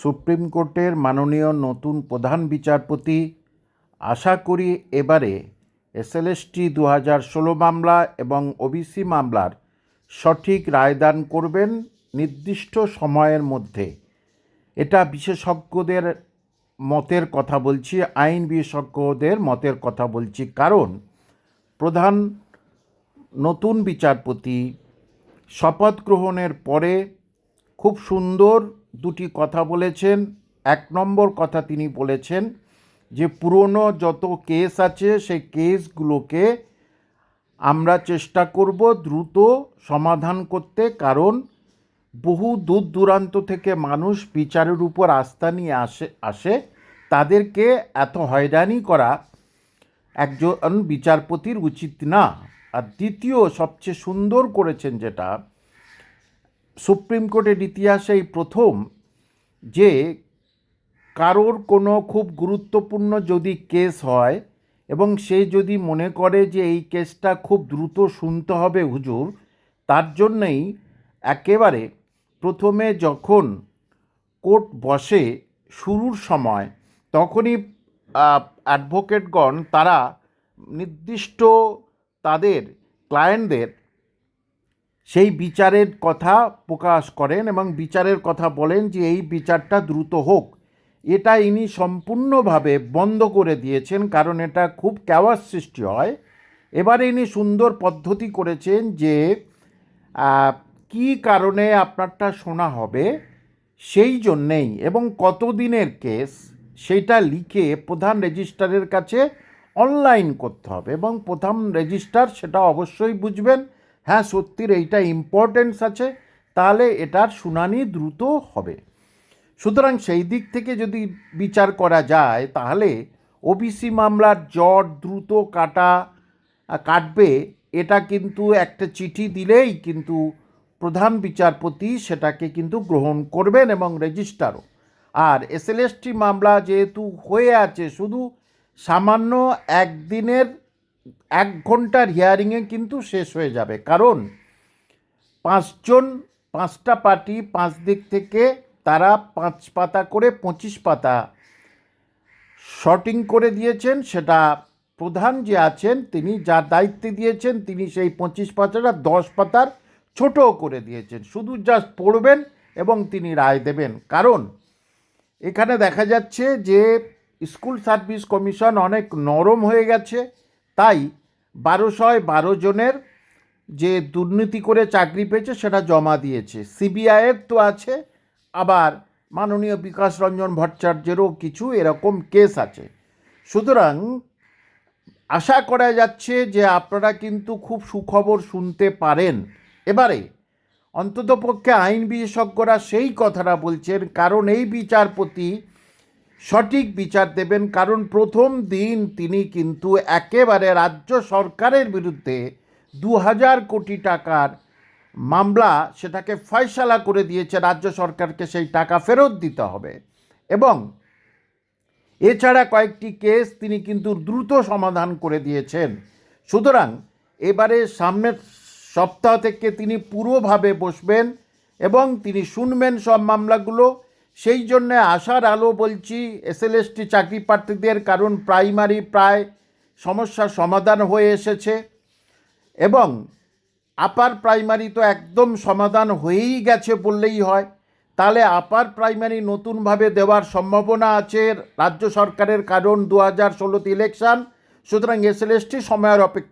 Supreme কোর্টের মাননীয় নতুন প্রধান বিচারপতি। আশা করি এবারে এসএলএসটি দু হাজার ষোলো মামলা এবং ওবিসি মামলার সঠিক রায়দান করবেন নির্দিষ্ট সময়ের মধ্যে। এটা বিশেষজ্ঞদের মতের কথা বলছি, আইন বিশেষজ্ঞদের মতের কথা বলছি, কারণ প্রধান নতুন বিচারপতি শপথ গ্রহণের পরে খুব সুন্দর দুটি কথা বলেছেন, এক নম্বর কথা তিনি বলেছেন যে পুরনো যত কেস আছে সেই কেসগুলোকে আমরা চেষ্টা করব দ্রুত সমাধান করতে, কারণ বহু দূর দূরান্ত থেকে মানুষ বিচারের উপর আস্থা নিয়ে আসে আসে। তাদেরকে এত হয়রানি করা একজন বিচারপতির উচিত না। আর দ্বিতীয়, সবচেয়ে সুন্দর করেছেন যেটা সুপ্রিম কোর্টের ইতিহাসে এই প্রথম যে কারোর কোনো খুব গুরুত্বপূর্ণ যদি কেস হয় এবং সে যদি মনে করে যে এই কেসটা খুব দ্রুত শুনতে হবে হুজুর, তার জন্যেই একেবারে প্রথমে যখন কোর্ট বসে শুরুর সময় তখনই অ্যাডভোকেটগণ তারা নির্দিষ্ট তাদের ক্লায়েন্টদের সেই বিচারের কথা প্রকাশ করেন এবং বিচারের কথা বলেন যে এই বিচারটা দ্রুত হোক। এটা ইনি সম্পূর্ণভাবে বন্ধ করে দিয়েছেন কারণ এটা খুব ক্যাওয়ার সৃষ্টি হয়। এবারে ইনি সুন্দর পদ্ধতি করেছেন যে কী কারণে আপনারটা শোনা হবে সেই জন্যেই এবং কতদিনের কেস সেইটা লিখে প্রধান রেজিস্ট্রারের কাছে অনলাইন করতে হবে এবং প্রধান রেজিস্ট্রার সেটা অবশ্যই বুঝবেন। হ্যাঁ সত্যির এইটা ইম্পর্টেন্স আছে, তাহলে এটার শুনানি দ্রুত হবে। সুতরাং সেই দিক থেকে যদি বিচার করা যায়, তাহলে ওবিসি মামলার জট দ্রুত কাটা কাটবে, এটা কিন্তু একটা চিঠি দিলেই কিন্তু প্রধান বিচারপতি সেটাকে কিন্তু গ্রহণ করবেন এবং রেজিস্টারও। আর এসএলএসটি মামলা যেহেতু হয়ে আছে, শুধু সামান্য একদিনের এক ঘণ্টার হিয়ারিংয়ে কিন্তু শেষ হয়ে যাবে। কারণ পাঁচজন পাঁচটা পার্টি পাঁচ দিক থেকে তারা পাঁচ পাতা করে পঁচিশ পাতা শর্টিং করে দিয়েছেন। সেটা প্রধান যে আছেন, তিনি যার দায়িত্বে দিয়েছেন, তিনি সেই পঁচিশ পাতাটা দশ পাতার ছোট করে দিয়েছেন। শুধু জাস্ট পড়বেন এবং তিনি রায় দেবেন। কারণ এখানে দেখা যাচ্ছে যে স্কুল সার্ভিস কমিশন অনেক নরম হয়ে গেছে। তাই বারোশয় বারো জনের যে দুর্নীতি করে চাকরি পেয়েছে সেটা জমা দিয়েছে। সিবিআইয়ের তো আছে, আবার মাননীয় বিকাশ রঞ্জন ভট্টাচার্যেরও কিছু এরকম কেস আছে। সুতরাং আশা করা যাচ্ছে যে আপনারা কিন্তু খুব সুখবর শুনতে পারেন। এবারে অন্ততপক্ষে আইন বিশেষজ্ঞরা সেই কথাটা বলছেন, কারণ এই বিচারপতি সঠিক বিচার দেবেন, কারণ প্রথম দিন তিনি কিন্তু একেবারে রাজ্য সরকারের বিরুদ্ধে দু হাজার কোটি টাকার মামলা সেটাকে ফয়সালা করে দিয়েছে, রাজ্য সরকারকে সেই টাকা ফেরত দিতে হবে। এবং এছাড়া কয়েকটি কেস তিনি কিন্তু দ্রুত সমাধান করে দিয়েছেন। সুতরাং এবারে সামনের সপ্তাহ থেকে তিনি পুরোভাবে বসবেন এবং তিনি শুনবেন সব মামলাগুলো। সেই জন্যে আশার আলো বলছি এসএলএসটি চাকরি প্রার্থীদের কারণ প্রাইমারি প্রায় সমস্যার সমাধান হয়ে এসেছে এবং আপার প্রাইমারি তো একদম সমাধান হয়েই গেছে বললেই হয়। তাহলে আপার প্রাইমারি নতুনভাবে দেওয়ার সম্ভাবনা আছে রাজ্য সরকারের কারণ দু হাজার ষোলোতে ইলেকশান সুতরাং এসএলএসটি সময়ের অপেক্ষা